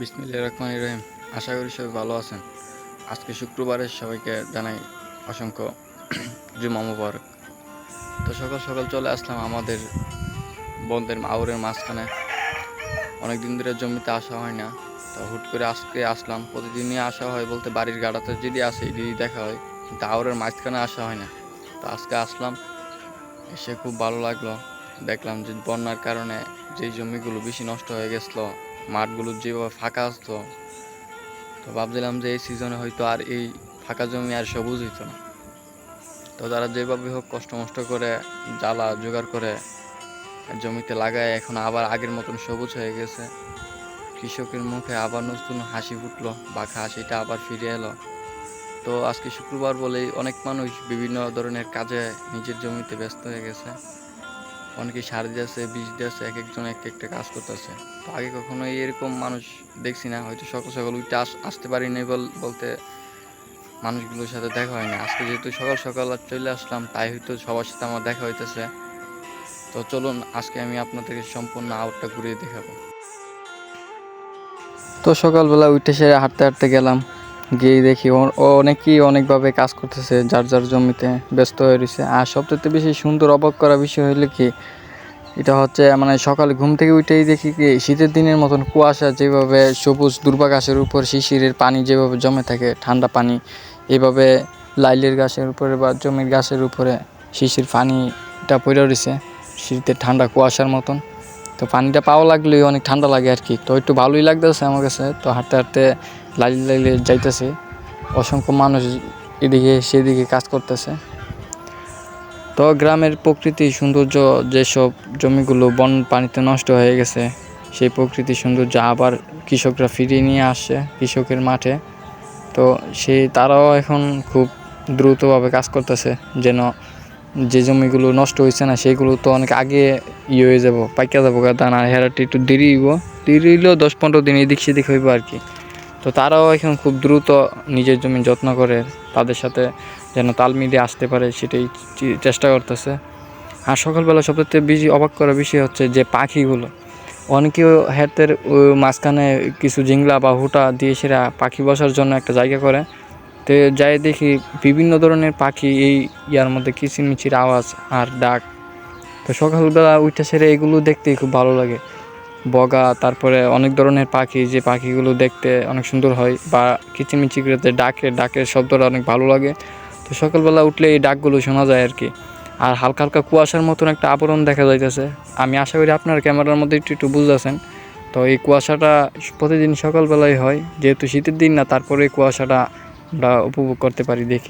বিসমিল্লা রহমান রহিম। আশা করি সবাই ভালো আছেন। আজকে শুক্রবারে সবাইকে জানাই অসংখ্য জুমা মুবারক। তো সকাল সকাল চলে আসলাম আমাদের বন্ধের আউরের মাঝখানে। অনেক দিন ধরে জমিতে আসা হয় না। তো হুট করে আজকে আসলাম। প্রতিদিনই আসা হয় বলতে বাড়ির গাড়াতে যদি আসে দিদি দেখা হয়, কিন্তু আউরের মাঝখানে আসা হয় না। তো আজকে আসলাম, এসে খুব ভালো লাগল। দেখলাম যে বন্যার কারণে যেই জমিগুলো বেশি নষ্ট হয়ে গেছিল মাঠগুলো যেভাবে ফাঁকা আসতো, তো ভাবছিলাম যে এই সিজনে হয়তো আর এই ফাঁকা জমি আর সবুজ হইতো না। তো তারা যেভাবে হোক কষ্ট মষ্ট করে জ্বালা জোগাড় করে জমিতে লাগায়, এখন আবার আগের মতন সবুজ হয়ে গেছে। কৃষকের মুখে আবার নতুন হাসি ফুটলো বাঁকা হাসিটা আবার ফিরে এলো। তো আজকে শুক্রবার বলেই অনেক মানুষ বিভিন্ন ধরনের কাজে নিজের জমিতে ব্যস্ত হয়ে গেছে। অনেকে সার দিয়েছে বীজ দিয়েছে এক একজন এক একটা কাজ করতেছে। তো আগে কখনো এরকম মানুষ দেখছি না, হয়তো সকাল সকাল উঠে আস, আসতে পারি নাই বল- বলতে মানুষগুলোর সাথে দেখা হয় না। আজকে যেহেতু সকাল সকাল চলে আসলাম, তাই হয়তো সবার সাথে আমার দেখা হইতেছে। তো চলুন, আজকে আমি আপনাদেরকে সম্পূর্ণ আউটটা ঘুরিয়ে দেখাবো। তো সকালবেলা উঠে সেরে হাঁটতে হাঁটতে গেলাম। গিয়ে দেখি, ও- অনেকেই অনেকভাবে কাজ করতেছে, যার যার জমিতে ব্যস্ত হয়ে রয়েছে। আর সবথেকে বেশি সুন্দর অবাক করা বিষয় হইলে কি, এটা হচ্ছে মানে সকালে ঘুম থেকে উঠেই দেখি কি, শীতের দিনের মতন কুয়াশা যেভাবে সবুজ দুর্বা গাছের উপর শিশিরের পানি যেভাবে জমে থাকে, ঠান্ডা পানি, এভাবে লাইলের গাছের উপরে বা জমির গাছের উপরে শিশির পানিটা পড়ে রয়েছে, শীতের ঠান্ডা কুয়াশার মতন। তো পানিটা পাওয়া লাগলেই অনেক ঠান্ডা লাগে আর কি। তো একটু ভালোই লাগতেছে আমার কাছে। তো হাঁটতে হাঁটতে লাইলে লাইলে যাইতেছে। অসংখ্য মানুষ এদিকে সেদিকে কাজ করতেছে। তো গ্রামের প্রকৃতি সৌন্দর্য যেসব জমিগুলো বন পানিতে নষ্ট হয়ে গেছে, সেই প্রকৃতি সৌন্দর্য আবার কৃষকরা ফিরিয়ে নিয়ে আসছে কৃষকের মাঠে। তো সেই তারাও এখন খুব দ্রুতভাবে কাজ করতেছে, যেন যে জমিগুলো নষ্ট হয়েছে না, সেগুলো তো অনেক আগে ইয়ে হয়ে যাব, পাইকা যাব গা দানা হেরাটি একটু দেরি হইব। দেরি হইলেও দশ পনেরো দিন এদিক সেদিক হইব আর কি। তো তারাও এখন খুব দ্রুত নিজের জমি যত্ন করে, তাদের সাথে যেন তাল মিলিয়ে আসতে পারে, সেটাই চেষ্টা করতেছে। আর সকালবেলা সবথেকে বেশি অবাক করা বিষয় হচ্ছে যে পাখিগুলো। অনেকেও হেতের মাঝখানে কিছু জিংলা বা হুটা দিয়ে সেরা পাখি বসার জন্য একটা জায়গা করে। তো যাই দেখি বিভিন্ন ধরনের পাখি এই ইয়ার মধ্যে কিচিরমিচির আওয়াজ আর ডাক। তো সকালবেলা উঠে সেরে এগুলো দেখতেই খুব ভালো লাগে। বগা, তারপরে অনেক ধরনের পাখি, যে পাখিগুলো দেখতে অনেক সুন্দর হয় বা কিচিরমিচি করে ডাকে, ডাকের শব্দটা অনেক ভালো লাগে। তো সকালবেলা উঠলে এই ডাকগুলো শোনা যায় আর কি আর হালকা হালকা কুয়াশার মতন একটা আবরণ দেখা যাইতেছে। আমি আশা করি আপনার ক্যামেরার মধ্যে একটু একটু বুঝতেছেন। তো এই কুয়াশাটা প্রতিদিন সকালবেলায় হয়। যেহেতু শীতের দিন না, তারপরে এই কুয়াশাটা আমরা উপভোগ করতে পারি দেখি।